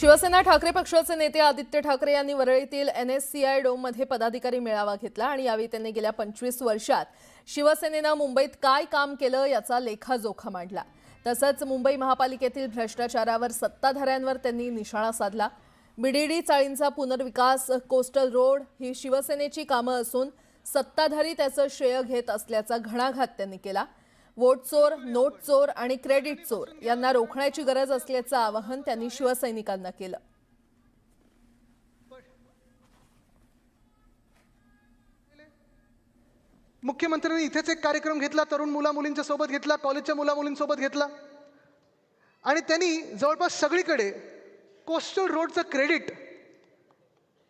शिवसेना ठाकरे पक्षाचे नेते आदित्य ठाकरे यांनी वरळीतील एन एस सी आय डोममध्ये पदाधिकारी मेळावा घेतला आणि यावेळी त्यांनी गेल्या पंचवीस वर्षात शिवसेनेनं मुंबईत काय काम केलं याचा लेखाजोखा मांडला. तसंच मुंबई महापालिकेतील भ्रष्टाचारावर सत्ताधाऱ्यांवर त्यांनी निशाणा साधला. बीडीडी चाळींचा पुनर्विकास कोस्टल रोड ही शिवसेनेची कामं असून सत्ताधारी त्याचं श्रेय घेत असल्याचा घणाघात त्यांनी केला. वोट चोर नोट चोर आणि क्रेडिट चोर यांना रोखण्याची गरज असल्याचं आवाहन त्यांनी शिवसैनिकांना केलं. मुख्यमंत्र्यांनी इथेच एक कार्यक्रम घेतला तरुण मुला मुलींच्या सोबत घेतला कॉलेजच्या मुला मुलींसोबत घेतला. आणि त्यांनी जवळपास सगळीकडे कोस्टल रोडचं क्रेडिट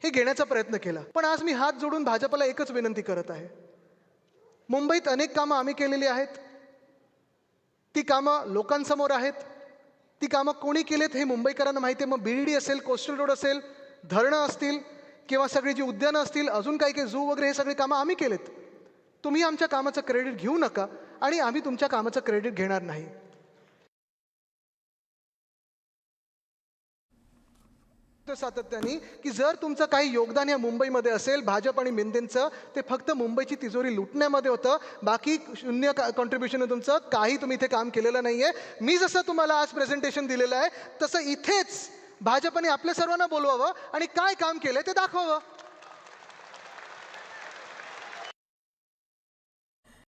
हे घेण्याचा प्रयत्न केला. पण आज मी हात जोडून भाजपला एकच विनंती करत आहे. मुंबईत अनेक कामं आम्ही केलेली आहेत. ती कामं लोकांसमोर आहेत. ती कामं कोणी केलेत हे मुंबईकरांना माहिती आहे. मग बीडी असेल कोस्टल रोड असेल धरणं असतील किंवा सगळी जी उद्यानं असतील अजून काही काही झू वगैरे हे सगळे कामं आम्ही केलेत. तुम्ही आमच्या कामाचं क्रेडिट घेऊ नका आणि आम्ही तुमच्या कामाचं क्रेडिट घेणार नाही. तर सातत्याने की जर तुमचं काही योगदान या मुंबईमध्ये असेल भाजप आणि मिंदेंचं ते फक्त मुंबईची तिजोरी लुटण्यामध्ये होतं. बाकी शून्य कॉन्ट्रीब्युशन तुमचं काही तुम्ही इथे काम केलेलं नाही आहे मी जसं तुम्हाला आज प्रेझेंटेशन दिलेलं आहे तसं इथेच भाजपने आपल्या सर्वांना बोलवावं आणि काय काम केलं ते दाखवावं.